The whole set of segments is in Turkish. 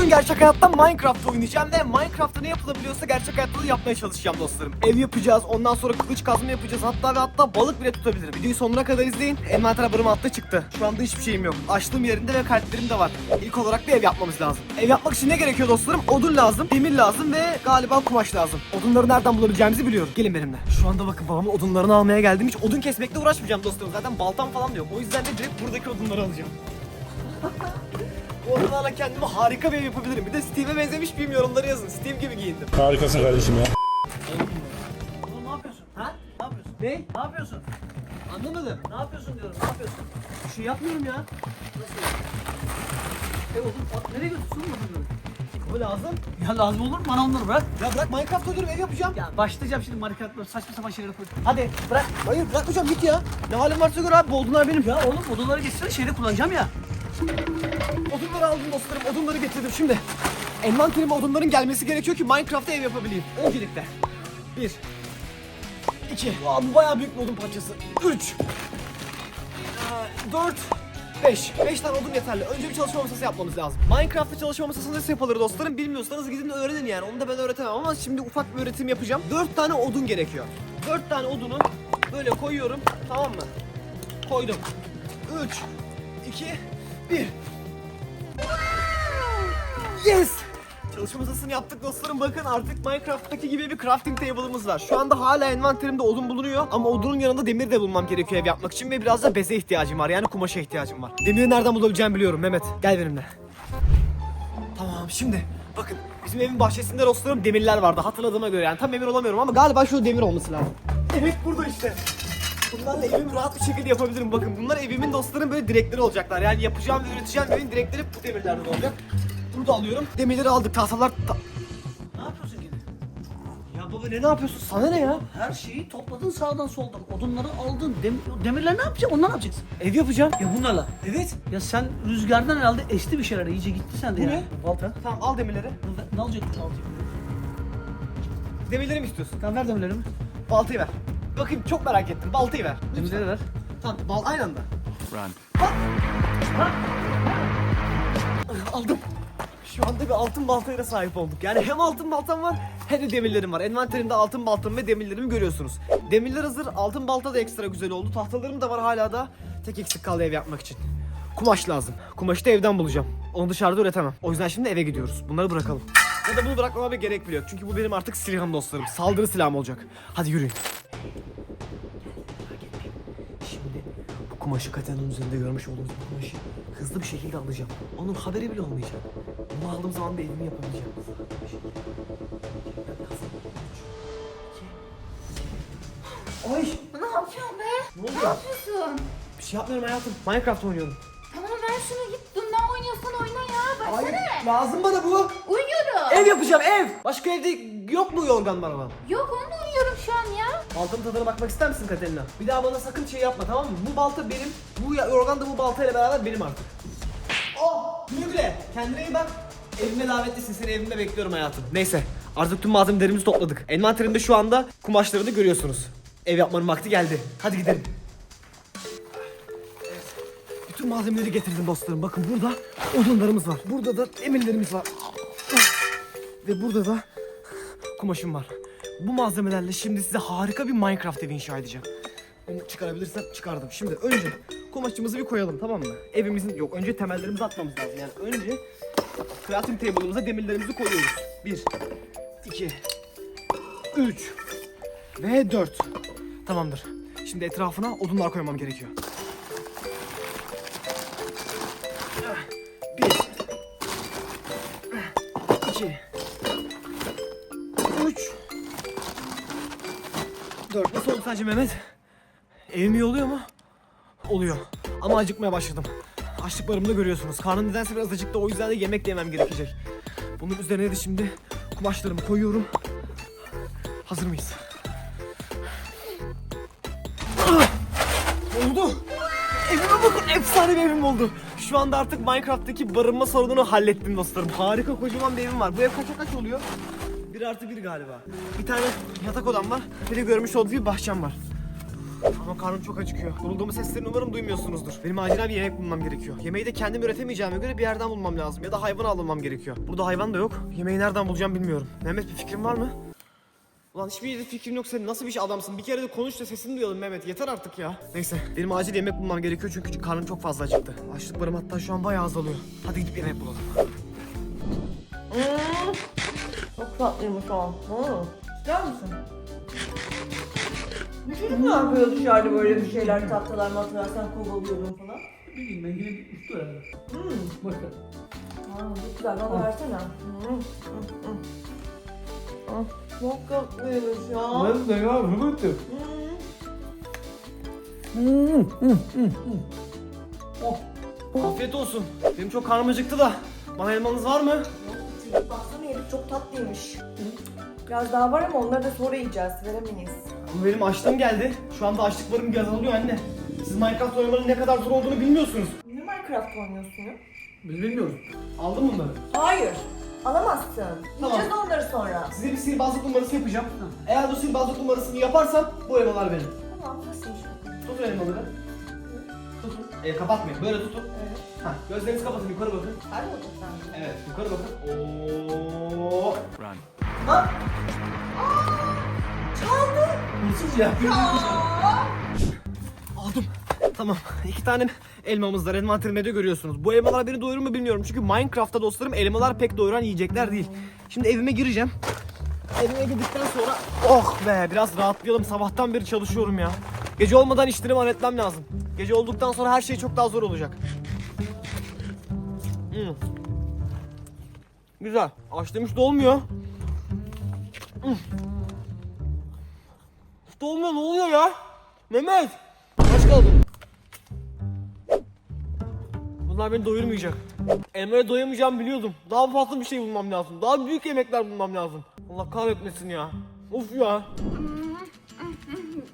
Bugün gerçek hayatta Minecraft oynayacağım ve Minecraft'ta ne yapılabiliyorsa gerçek hayatta da yapmaya çalışacağım dostlarım. Ev yapacağız, ondan sonra kılıç kazma yapacağız hatta ve hatta balık bile tutabilirim. Videoyu sonuna kadar izleyin. Envanter haberim altta çıktı. Şu anda hiçbir şeyim yok. Açtığım yerinde ve kalplerim de var. İlk olarak bir ev yapmamız lazım. Ev yapmak için ne gerekiyor dostlarım? Odun lazım, demir lazım ve galiba kumaş lazım. Odunları nereden bulabileceğimizi biliyorum. Gelin benimle. Şu anda bakın babamın odunlarını almaya geldim. Hiç odun kesmekle uğraşmayacağım dostlarım. Zaten baltam falan da yok. O yüzden de direkt buradaki odunları alacağım. Bu odunlarla kendime harika bir ev yapabilirim. Bir de Steve'e benzemiş miyim yorumları yazın. Steve gibi giyindim. Harikasın kardeşim ya. Oğlum ne yapıyorsun? Ha? Ne yapıyorsun? Ne? Ne yapıyorsun? Anlamadım. Ne yapıyorsun diyorum. Ne yapıyorsun? Bir şey yapmıyorum ya. Nasıl? E oğlum at nereye götürsün bunları? Bu lazım. Ya lazım olur mu? Bana onları bırak. Ya bırak Minecraft oynuyorum ev yapacağım. Ya başlayacağım şimdi marikatla saçma sapan şeyleri koy. Hadi bırak. Hayır bırakmayacağım git ya. Ne halin varsa gör abi bu odunlar benim. Ya oğlum odaları geçsene şeyde kullanacağım ya. Odunları aldım dostlarım odunları getirdim şimdi. Envanterime odunların gelmesi gerekiyor ki Minecraft'ta ev yapabileyim. Öncelikle. Bir. iki. Aa, bu bayağı büyük bir odun parçası. Üç. Dört. 5. 5 tane odun yeterli. Önce bir çalışma masası yapmamız lazım. Minecraft'ta çalışma masası nasıl yapılır dostlarım bilmiyorsanız gidin öğrenin yani. Onu da ben öğretemem ama şimdi ufak bir öğretim yapacağım. 4 tane odun gerekiyor. 4 tane odunu böyle koyuyorum. Tamam mı? Koydum. 3 2 1 Yes! Çalışma masasını yaptık dostlarım. Bakın artık Minecraft'taki gibi bir crafting table'ımız var. Şu anda hala envanterimde odun bulunuyor ama odunun yanında demir de bulmam gerekiyor ev yapmak için ve biraz da beze ihtiyacım var. Yani kumaşa ihtiyacım var. Demiri nereden bulabileceğimi biliyorum Mehmet. Gel benimle. Tamam şimdi bakın bizim evin bahçesinde dostlarım demirler vardı hatırladığıma göre yani tam emin olamıyorum ama galiba şu demir olması lazım. Evet burada işte. Bunlarla evimi rahat bir şekilde yapabilirim. Bakın bunlar evimin dostlarım böyle direkleri olacaklar. Yani yapacağım ve üreteceğim evin direkleri bu demirlerden olacak. Bunu da alıyorum. Demirleri aldık. Tahtalar... Ta- Ne yapıyorsun yine? ya baba ne ne yapıyorsun? Sana ne ya? Her şeyi topladın sağdan soldan. Odunları aldın. Dem demirler ne yapacaksın? Onlar ne yapacaksın? Ev yapacağım. Ya bunlarla. Evet. Ya sen rüzgardan herhalde esti bir şeyler. iyice gitti sen de Bu ya. ne? Balta. Tamam al demirleri. Ne, ne alacak? Alacak? Demirleri mi istiyorsun? Tamam ver demirlerimi. Baltayı ver. Bakayım çok merak ettim. Baltayı ver. Demirleri ver. Tamam bal aynı anda. Run. Aldım. Şu anda bir altın baltaya sahip olduk. Yani hem altın baltam var hem de demirlerim var. Envanterimde altın baltam ve demirlerimi görüyorsunuz. Demirler hazır. Altın balta da ekstra güzel oldu. Tahtalarım da var hala da. Tek eksik kaldı ev yapmak için. Kumaş lazım. Kumaşı da evden bulacağım. Onu dışarıda üretemem. O yüzden şimdi eve gidiyoruz. Bunları bırakalım. Ya da bunu bırakmama bir gerek bile yok. Çünkü bu benim artık silahım dostlarım. Saldırı silahım olacak. Hadi yürüyün. Şimdi bu kumaşı katanın üzerinde görmüş olduğunuz bu kumaşı hızlı bir şekilde alacağım. Onun haberi bile olmayacak. Bunu aldığım zaman da evimi yapabileceğim. Ay Ne yapıyorsun be? Ne Ne oluyor? yapıyorsun? bir şey yapmıyorum hayatım. Minecraft oynuyorum. Tamam ver şunu git. Ne oynuyorsan oyna ya. Baksana. lazım bana bu. Uyuyorum. Ev yapacağım ev. Başka evde yok mu yorgan bana? Yok onunla uyuyorum şu an ya. Baltanın tadına bakmak ister misin Katerina? Bir daha bana sakın şey yapma tamam mı? Bu balta benim. Bu ya- yorgan da bu baltayla beraber benim artık. Oh! Güle güle. Kendine iyi bak. Evime davetlisin. Seni evimde bekliyorum hayatım. Neyse. Artık tüm malzemelerimizi topladık. Envanterimde şu anda kumaşlarını görüyorsunuz. Ev yapmanın vakti geldi. Hadi gidelim. Bütün malzemeleri getirdim dostlarım. Bakın burada odunlarımız var. Burada da emirlerimiz var. Ve burada da kumaşım var. Bu malzemelerle şimdi size harika bir Minecraft evi inşa edeceğim. Bunu çıkarabilirsem çıkardım. Şimdi önce kumaşımızı bir koyalım tamam mı? Evimizin yok önce temellerimizi atmamız lazım. Yani önce crafting table'ımıza demirlerimizi koyuyoruz. Bir, iki, üç ve dört. Tamamdır. Şimdi etrafına odunlar koymam gerekiyor. Bir, iki, üç, Dört. Nasıl oldu sence Mehmet? Evim iyi oluyor mu? Oluyor. Ama acıkmaya başladım. Açlıklarımı da görüyorsunuz. Karnım nedense biraz acıktı o yüzden de yemek yemem gerekecek. Bunun üzerine de şimdi kumaşlarımı koyuyorum. Hazır mıyız? Oldu. Evime bakın efsane bir evim oldu. Şu anda artık Minecraft'taki barınma sorununu hallettim dostlarım. Harika kocaman bir evim var. Bu ev kaça kaç oluyor? Bir artı bir galiba. Bir tane yatak odam var. Bir de görmüş olduğu bir bahçem var. Ama karnım çok acıkıyor. Yorulduğumu seslerini umarım duymuyorsunuzdur. Benim acilen bir yemek bulmam gerekiyor. Yemeği de kendim üretemeyeceğime göre bir yerden bulmam lazım. Ya da hayvan avlamam gerekiyor. Burada hayvan da yok. Yemeği nereden bulacağım bilmiyorum. Mehmet bir fikrin var mı? Ulan hiçbir fikrim yok senin nasıl bir şey adamsın bir kere de konuş da sesini duyalım Mehmet yeter artık ya. Neyse benim acil yemek bulmam gerekiyor çünkü karnım çok fazla acıktı. Açlıklarım hatta şu an bayağı azalıyor. Hadi gidip yemek bulalım. Çok tatlıymış o. Hı. İster misin? Bu çocuk ne yapıyor dışarıda böyle bir şeyler tatlılar matlar sen kovalıyordun falan? Bileyim ben yine bir uçtu herhalde. Hmm. Ver. Aa, çok güzel bana versene. Hmm. Hmm. Hmm. Ah, Çok tatlıymış ya. de ya Mehmet'im. Hmm. Afiyet olsun. Benim çok karnım acıktı da. Bana elmanız var mı? Baksana herif çok tatlıymış. Biraz daha var ama onları da sonra yiyeceğiz. Veremeyiz. Ama benim açlığım geldi. Şu anda açlıklarım azalıyor anne. Siz Minecraft oynamanın ne kadar zor olduğunu bilmiyorsunuz. Ne Minecraft oynuyorsun ya? Biz bilmiyoruz. Aldın mı bunları? Hayır. Alamazsın. Tamam. Yiyeceğiz onları sonra. Size bir sihirbazlık numarası yapacağım. Eğer bu sihirbazlık numarasını yaparsam bu elmalar benim. Tamam nasılmış? Tutun elmaları. Tutun. E, kapatmayın. Böyle tutun. Evet. Ha, gözlerinizi kapatın. Yukarı bakın. Hadi bakalım. Evet, yukarı bakın. Oo. Ha? Çaldı. Hırsız ya. Aldım. Tamam. İki tane elmamız var. Envanterimde görüyorsunuz. Bu elmalar beni doyurur mu bilmiyorum. Çünkü Minecraft'ta dostlarım elmalar pek doyuran yiyecekler değil. Şimdi evime gireceğim. Evime girdikten sonra oh be biraz rahatlayalım. Sabahtan beri çalışıyorum ya. Gece olmadan işlerimi halletmem lazım. Gece olduktan sonra her şey çok daha zor olacak. Hmm. Güzel. Açtım işte olmuyor. Hmm. İşte olmuyor ne oluyor ya? Mehmet. Aç kaldım. Bunlar beni doyurmayacak. Elmaya doyamayacağımı biliyordum. Daha fazla bir şey bulmam lazım. Daha büyük yemekler bulmam lazım. Allah kahretmesin ya. Of ya.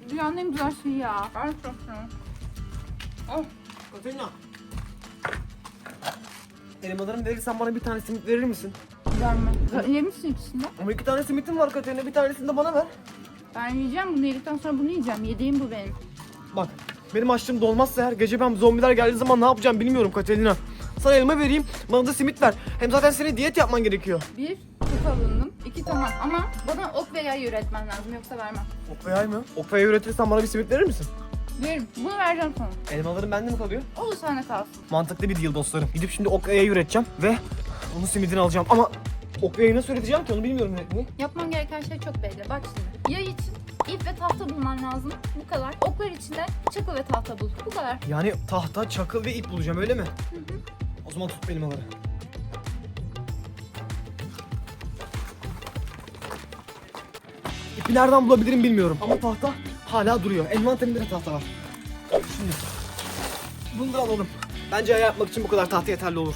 Dünyanın en güzel şeyi ya. Gerçekten. Oh. Katerina. Elmalarımı verirsen bana bir tane simit verir misin? Verme. Yemişsin ikisini de. Ama iki tane simitim var Katerina. Bir tanesini de bana ver. Ben yiyeceğim bunu yedikten sonra bunu yiyeceğim. Yediğim bu benim. Bak benim açlığım dolmazsa eğer gece ben zombiler geldiği zaman ne yapacağım bilmiyorum Katerina. Sana elma vereyim, bana da simit ver. Hem zaten senin diyet yapman gerekiyor. Bir, çok alındım. İki tamam ama bana ok ve yay üretmen lazım yoksa vermem. Ok ve yay mı? Ok ve yay üretirsen bana bir simit verir misin? Veririm. Bunu vereceğim sana. Elmalarım bende mi kalıyor? O da sana kalsın. Mantıklı bir deal dostlarım. Gidip şimdi ok ve yayı üreteceğim ve onun simidini alacağım. Ama ok ve yayı nasıl üreteceğim ki onu bilmiyorum üretmeyi. Yapman gereken şey çok belli. Bak şimdi. Yay için ip ve tahta bulman lazım. Bu kadar. Oklar için de çakıl ve tahta bul. Bu kadar. Yani tahta, çakıl ve ip bulacağım öyle mi? O zaman tut elmaları. İpi nereden bulabilirim bilmiyorum ama tahta hala duruyor. Envanterimde de tahta var. Şimdi bunu da alalım. Bence yay yapmak için bu kadar tahta yeterli olur.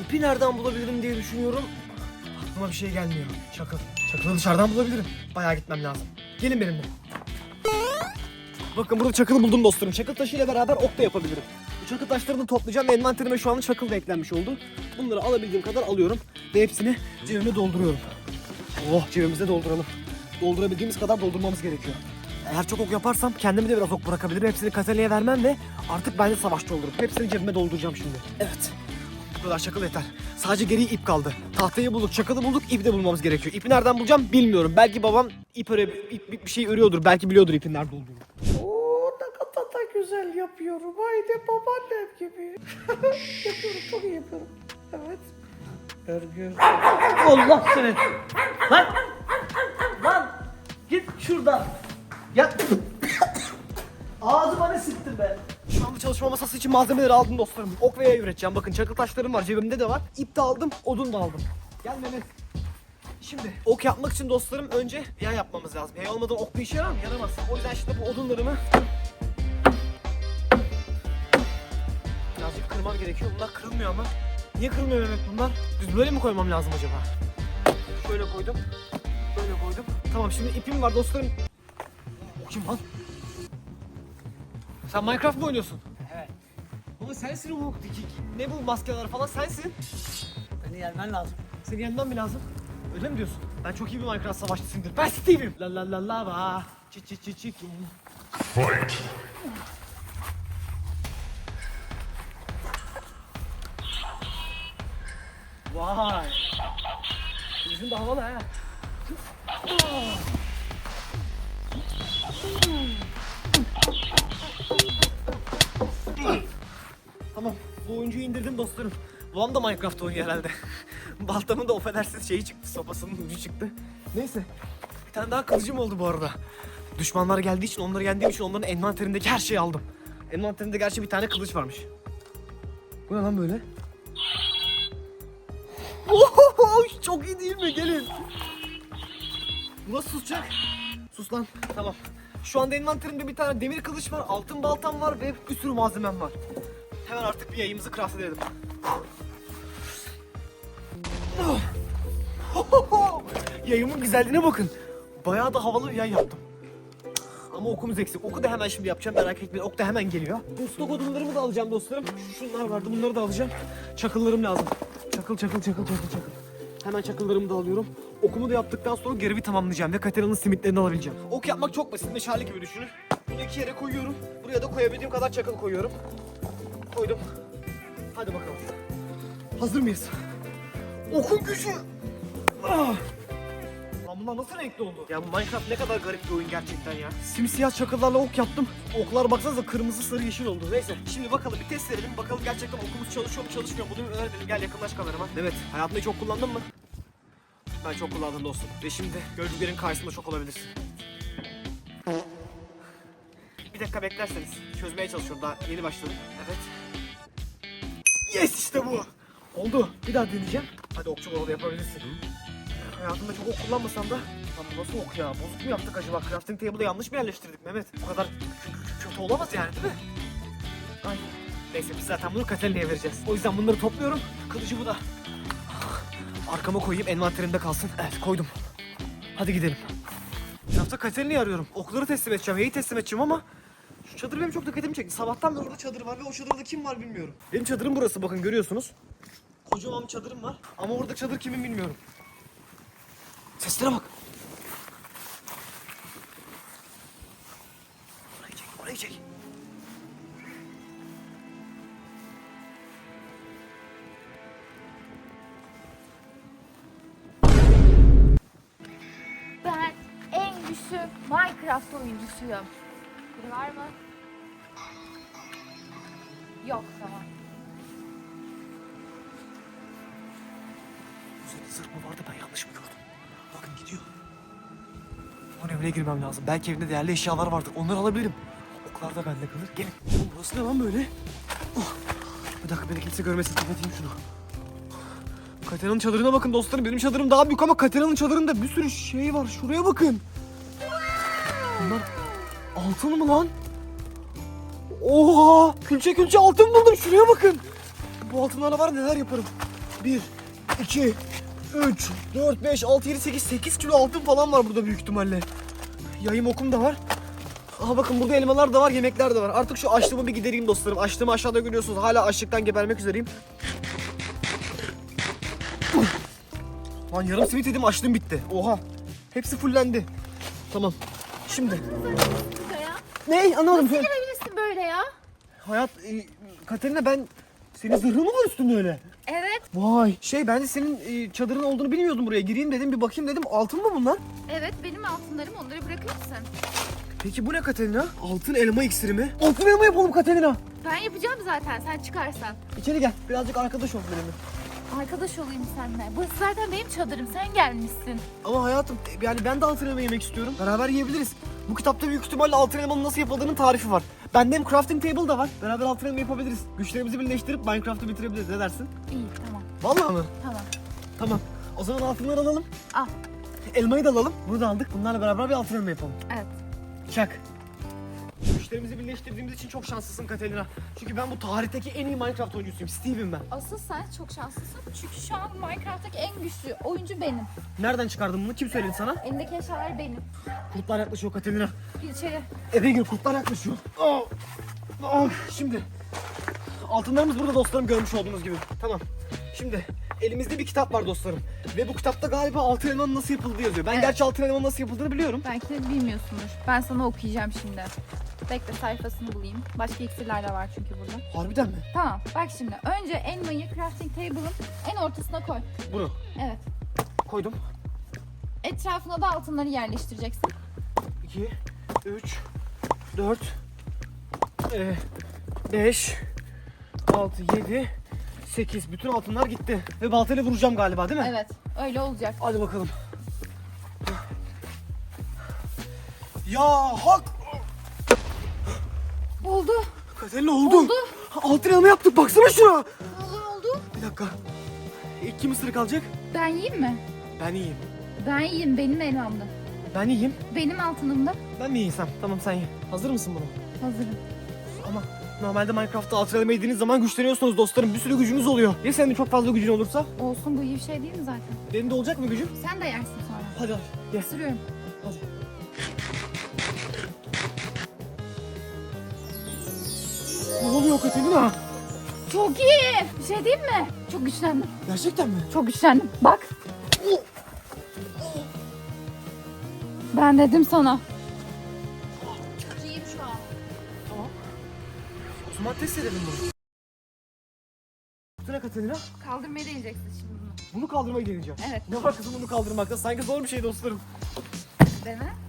İpi nereden bulabilirim diye düşünüyorum. Aklıma bir şey gelmiyor. Çakıl. Çakılı dışarıdan bulabilirim. Bayağı gitmem lazım. Gelin benimle. Bakın burada çakılı buldum dostlarım. Çakıl taşıyla beraber ok da yapabilirim. Bu çakıl taşlarını toplayacağım ve envanterime şu anda çakıl da eklenmiş oldu. Bunları alabildiğim kadar alıyorum ve hepsini cebime dolduruyorum. Oh cebimize dolduralım. Doldurabildiğimiz kadar doldurmamız gerekiyor. Eğer çok ok yaparsam kendime de biraz ok bırakabilirim. Hepsini Katalina'ya vermem ve artık ben de savaşçı olurum. Hepsini cebime dolduracağım şimdi. Evet. Kadar çakıl yeter. Sadece geriye ip kaldı. Tahtayı bulduk, çakılı bulduk, ipi de bulmamız gerekiyor. İpi nereden bulacağım bilmiyorum. Belki babam ip, öre, ip, ip bir şey örüyordur. Belki biliyordur ipin nerede olduğunu. Oo ne kadar da güzel yapıyorum. Haydi babaannem gibi. yapıyorum çok iyi yapıyorum. Evet. Örgü. Allah seni. Lan. Lan. Git şuradan. Ya. Ağzıma ne sıktın be? Şu anda çalışma masası için malzemeleri aldım dostlarım. Ok ve yay üreteceğim. Bakın çakıl taşlarım var. Cebimde de var. İp de aldım. Odun da aldım. Gel Mehmet. Şimdi ok yapmak için dostlarım önce yay yapmamız lazım. Yay olmadan ok bir işe yarar? Yaramaz. O yüzden şimdi bu odunlarımı birazcık kırmam gerekiyor. Bunlar kırılmıyor ama. Niye kırılmıyor Mehmet bunlar? Düz böyle mi koymam lazım acaba? Şöyle koydum. Böyle koydum. Tamam şimdi ipim var dostlarım. O kim lan? Sen Minecraft mı oynuyorsun? Evet. Ama sensin o ne bu maskeler falan sensin. Beni yenmen lazım. Seni yenmem mi lazım? Öyle mi diyorsun? Ben çok iyi bir Minecraft savaşçısıyımdır. Ben Steve'im. La la la la va. Çi çi çi çi Vay. Bizim de havalı ha. Oyuncuyu indirdim dostlarım. Babam da Minecraft oynuyor herhalde. Baltamın da affedersiniz şeyi çıktı. Sopasının ucu çıktı. Neyse. Bir tane daha kılıcım oldu bu arada. Düşmanlar geldiği için onları yendiğim için onların envanterindeki her şeyi aldım. Envanterinde gerçi bir tane kılıç varmış. Bu ne lan böyle? Oho, çok iyi değil mi? Gelin. Bu susacak? Sus lan. Tamam. Şu anda envanterimde bir tane demir kılıç var, altın baltam var ve bir sürü malzemem var. Hemen artık bir yayımızı craft edelim. Yayımın güzelliğine bakın. Bayağı da havalı bir yay yaptım. Ama okumuz eksik. Oku da hemen şimdi yapacağım merak etmeyin. Ok da hemen geliyor. Stok odunlarımı da alacağım dostlarım. Şunlar vardı bunları da alacağım. Çakıllarım lazım. Çakıl çakıl çakıl çakıl çakıl. Hemen çakıllarımı da alıyorum. Okumu da yaptıktan sonra görevi tamamlayacağım ve Katerina'nın simitlerini alabileceğim. Ok yapmak çok basit. Meşale gibi düşünün. Bunu iki yere koyuyorum. Buraya da koyabildiğim kadar çakıl koyuyorum. Koydum. Hadi bakalım. Hazır mıyız? Okun gücü. Ah! Lan bunlar nasıl renkli oldu? Ya Minecraft ne kadar garip bir oyun gerçekten ya. Simsiyah çakıllarla ok yaptım. Oklar baksanıza kırmızı sarı yeşil oldu. Neyse şimdi bakalım bir test edelim. Bakalım gerçekten okumuz çalışıyor mu çalışmıyor mu? Bunu öğrenelim. Gel yaklaş kamerama. Evet hayatında hiç ok kullandın mı? Ben çok kullandım dostum. Ve şimdi gölcüklerin karşısında çok olabilirsin. Bir dakika beklerseniz. Çözmeye çalışıyorum daha yeni başladım. Evet. Yes işte bu. Oldu. Bir daha deneyeceğim. Hadi okçu bolu yapabilirsin. Hayatımda çok ok kullanmasam da Lan bu nasıl ok ya? Bozuk mu yaptık acaba? Crafting table'ı yanlış mı yerleştirdik Mehmet? Bu kadar kö- kö- kötü olamaz yani değil mi? Ay. Neyse biz zaten bunu Katalina'ya vereceğiz. O yüzden bunları topluyorum. Kılıcı bu da. Arkama koyayım envanterimde kalsın. Evet koydum. Hadi gidelim. Etrafta Katalina'yı arıyorum. Okları teslim edeceğim, heyi teslim edeceğim ama çadır benim çok dikkatimi çekti. Sabahtan beri orada çadır var ve o çadırda kim var bilmiyorum. Benim çadırım burası bakın görüyorsunuz. Kocaman çadırım var ama orada çadır kimin bilmiyorum. Seslere bak. Orayı çek, orayı çek. Ben en güçlü Minecraft oyuncusuyum. Biri var mı? Yok tamam. Üzerinde zırh mı vardı ben yanlış mı gördüm? Bakın gidiyor. Onun evine girmem lazım. Belki evinde değerli eşyalar vardır. Onları alabilirim. Oklar da bende kalır. Gelin. Oğlum burası ne lan böyle? Oh. Bir dakika beni kimse görmesin. Kapatayım şunu. Katerina'nın çadırına bakın dostlarım. Benim çadırım daha büyük ama Katerina'nın çadırında bir sürü şey var. Şuraya bakın. Bunlar altın mı lan? Oha! Külçe külçe altın buldum. Şuraya bakın. Bu altınlarla var neler yaparım. Bir, 2, 3, 4, 5, 6, 7, 8, 8 kilo altın falan var burada büyük ihtimalle. Yayım okum da var. Aha bakın burada elmalar da var, yemekler de var. Artık şu açlığımı bir gidereyim dostlarım. Açlığımı aşağıda görüyorsunuz. Hala açlıktan gebermek üzereyim. Lan yarım simit yedim açlığım bitti. Oha. Hepsi fullendi. Tamam. Şimdi. Ne? Anlamadım. Söyle. Böyle ya. Hayat, e, Katerina ben... Senin zırhın mı var üstünde öyle? Evet. Vay. Şey ben de senin e, çadırın olduğunu bilmiyordum buraya. Gireyim dedim bir bakayım dedim. Altın mı bunlar? Evet benim altınlarım onları bırakır mısın? Peki bu ne Katerina? Altın elma iksiri mi? Altın elma yapalım Katerina. Ben yapacağım zaten sen çıkarsan. İçeri gel. Birazcık arkadaş ol benimle. Arkadaş olayım seninle. Burası zaten benim çadırım sen gelmişsin. Ama hayatım yani ben de altın elma yemek istiyorum. Beraber yiyebiliriz. Bu kitapta büyük ihtimalle altın elmanın nasıl yapıldığının tarifi var. Bende hem crafting table da var. Beraber altın elma yapabiliriz. Güçlerimizi birleştirip Minecraft'ı bitirebiliriz. Ne dersin? İyi tamam Vallahi mı? tamam. Tamam. O zaman altınları alalım. Al. Elmayı da alalım. Bunu da aldık. Bunlarla beraber bir altın elma yapalım. Evet. Çak. Güçlerimizi birleştirdiğimiz için çok şanslısın Katerina. Çünkü ben bu tarihteki en iyi Minecraft oyuncusuyum. Steve'im ben. Asıl sen çok şanslısın. Çünkü şu an Minecraft'taki en güçlü oyuncu benim. Nereden çıkardın bunu? Kim söyledi sana? Elindeki eşyalar benim. Kurtlar yaklaşıyor Katerina. Gir içeri. Eve gir kurtlar yaklaşıyor. Ah! Ah! Şimdi altınlarımız burada dostlarım görmüş olduğunuz gibi. Tamam. Şimdi elimizde bir kitap var dostlarım. Ve bu kitapta galiba altın elmanın nasıl yapıldığı yazıyor. Ben Evet. gerçi altın elmanın nasıl yapıldığını biliyorum. Belki de bilmiyorsundur. Ben sana okuyacağım şimdi. Bekle sayfasını bulayım. Başka iksirler de var çünkü burada. Harbiden mi? Tamam bak şimdi. Önce elmayı crafting table'ın en ortasına koy. Bunu Evet. koydum. Etrafına da altınları yerleştireceksin. 2, 3, 4, 5, 6, 7, 8. Bütün altınlar gitti. Ve baltayla vuracağım galiba değil mi? Evet. Öyle olacak. Hadi bakalım. Ya hak! Katerina oldu. Oldu. Altın elma yaptık baksana şuna. Oldu oldu. Bir dakika. İlk kim ısırık alacak? Ben yiyeyim mi? Ben yiyeyim. Ben yiyeyim. Benim elmamda. Ben yiyeyim. Benim altınımda. Ben mi yiysem? Tamam sen ye. Hazır mısın buna? Hazırım. Ama normalde Minecraft'ta altın elma yediğiniz zaman güçleniyorsunuz dostlarım. Bir sürü gücünüz oluyor. Ya senin de çok fazla gücün olursa? Olsun bu iyi bir şey değil mi zaten? Benim de olacak mı gücüm? Sen de yersin sonra. Hadi hadi. Ye. Isırıyorum. Katerina? Çok iyi. Bir şey değil mi? Çok güçlendim. Gerçekten mi? Çok güçlendim. Bak. Ben dedim sana. Çok iyiyim şu an. Tamam. O zaman test edelim bunu. Bu ne Katerina? Kaldırmaya deneyeceksin şimdi bunu. Bunu kaldırmaya geleceğim. Evet. Ne var kızım bunu kaldırmakta? Sanki zor bir şey dostlarım. Dene.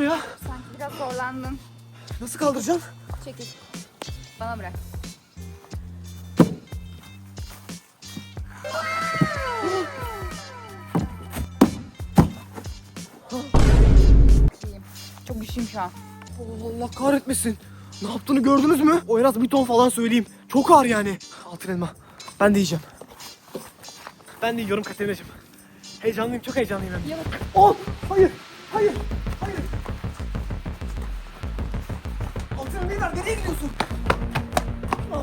İçine ya? Sanki biraz zorlandın. Nasıl kaldıracağım? Çekil. Bana bırak. Çok güçlüyüm şu an. Allah, Allah kahretmesin. Ne yaptığını gördünüz mü? O en az bir ton falan söyleyeyim. Çok ağır yani. Altın elma. Ben de yiyeceğim. Ben de yiyorum Katerina'cığım. Heyecanlıyım, çok heyecanlıyım hem de. Oh! Hayır! Hayır! Ver, nereye gidiyorsun? Ah!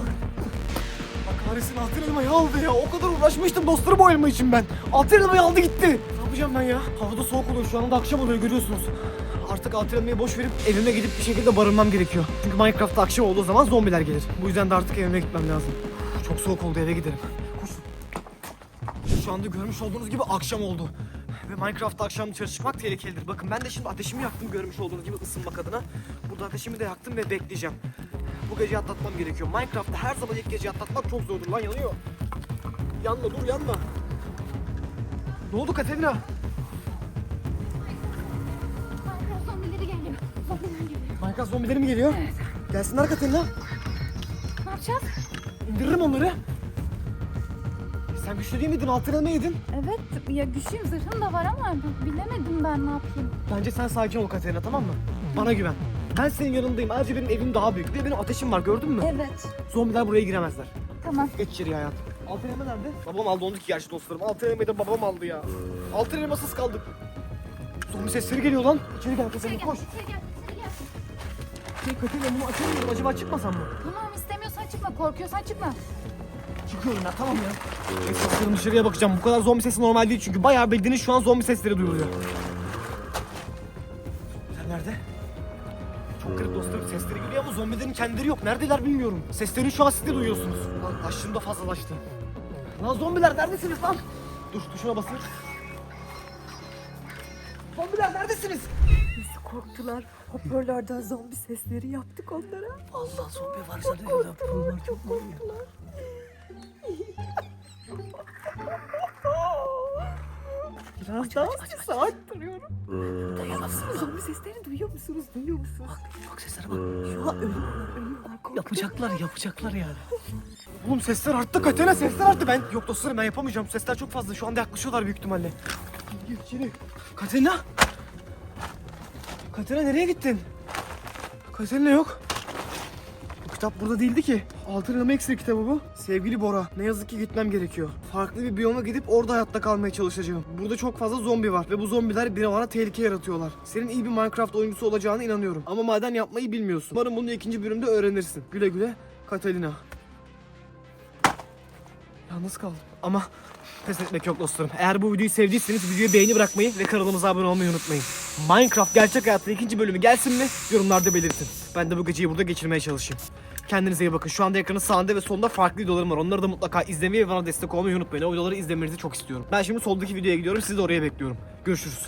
Bak kahretsin altın elmayı aldı ya. O kadar uğraşmıştım dostlarım o elma için ben. Altın elmayı aldı gitti. Ne yapacağım ben ya? Havada soğuk oluyor şu anda akşam oluyor görüyorsunuz. Artık altın elmayı boş verip evime gidip bir şekilde barınmam gerekiyor. Çünkü Minecraft'ta akşam olduğu zaman zombiler gelir. Bu yüzden de artık evime gitmem lazım. Çok soğuk oldu eve giderim. Koş. Şu anda görmüş olduğunuz gibi akşam oldu. Ve Minecraft'ta akşam dışarı çıkmak tehlikelidir. Bakın ben de şimdi ateşimi yaktım görmüş olduğunuz gibi ısınmak adına. Burada ateşimi de yaktım ve bekleyeceğim. Bu gece atlatmam gerekiyor. Minecraft'ta her zaman ilk gece atlatmak çok zordur lan yanıyor. Yanma dur yanma. Ne oldu Katerina? Minecraft zombileri geliyor. Zombiler geliyor. Minecraft zombileri mi geliyor? Evet. Gelsinler Katerina. Ne yapacağız? İndiririm onları. Sen güçlü değil miydin? Altın elma yedin. Evet ya güçlüyüm zırhım da var ama bilemedim ben ne yapayım. Bence sen sakin ol Katerina tamam mı? Bana güven. Ben senin yanındayım. Ayrıca benim evim daha büyük. Bir de benim ateşim var gördün mü? Evet. Zombiler buraya giremezler. Tamam. Geç içeriye hayatım. Altın elma nerede? Babam aldı onu ki gerçi dostlarım. Altın elmayı da babam aldı ya. Altın elmasız kaldık. Zombi sesleri geliyor lan. İçeri gel Katerina koş. İçeri gel, içeri gel. Şey Katerina bunu açamıyorum. Acaba çıkmasam mı? Tamam istemiyorsan çıkma, korkuyorsan çıkma. Çıkıyorum ya tamam ya. Dostlarım dışarıya bakacağım. Bu kadar zombi sesi normal değil çünkü bayağı bildiğiniz şu an zombi sesleri duyuluyor. Sen nerede? Çok garip dostlarım sesleri geliyor ama zombilerin kendileri yok. Neredeler bilmiyorum. Seslerini şu an siz de duyuyorsunuz. Lan aşkım da fazlalaştı. Lan zombiler neredesiniz lan? Dur tuşuna basın. Zombiler neredesiniz? Nasıl korktular. Hoparlörden zombi sesleri yaptık onlara. Allah zombi var sanıyor. Bunlar çok korktular. Biraz daha sizi arttırıyorum. Dayanamazsınız. Zombi seslerini duyuyor musunuz? Duyuyor musunuz? Bak seslere bak. Şu an ölüyorlar, ölüyorlar. Korkuyorum. Yapacaklar, yapacaklar yani. Oğlum sesler arttı Katena sesler arttı ben. Yok dostlarım ben yapamayacağım. Sesler çok fazla. Şu anda yaklaşıyorlar büyük ihtimalle. Gir içeri. Katena. Katena nereye gittin? Katena yok. Kitap burada değildi ki. Altın Elma Eksir kitabı bu. Sevgili Bora, ne yazık ki gitmem gerekiyor. Farklı bir biyoma gidip orada hayatta kalmaya çalışacağım. Burada çok fazla zombi var ve bu zombiler bir bana tehlike yaratıyorlar. Senin iyi bir Minecraft oyuncusu olacağına inanıyorum. Ama maden yapmayı bilmiyorsun. Umarım bunu ikinci bölümde öğrenirsin. Güle güle, Catalina. Ya Yalnız kaldım. Ama pes etmek yok dostlarım. Eğer bu videoyu sevdiyseniz videoya beğeni bırakmayı ve kanalımıza abone olmayı unutmayın. Minecraft gerçek hayatta ikinci bölümü gelsin mi? Yorumlarda belirtin. Ben de bu geceyi burada geçirmeye çalışayım. Kendinize iyi bakın. Şu anda ekranın sağında ve solunda farklı videolarım var. Onları da mutlaka izlemeyi ve bana destek olmayı unutmayın. O videoları izlemenizi çok istiyorum. Ben şimdi soldaki videoya gidiyorum. Sizi de oraya bekliyorum. Görüşürüz.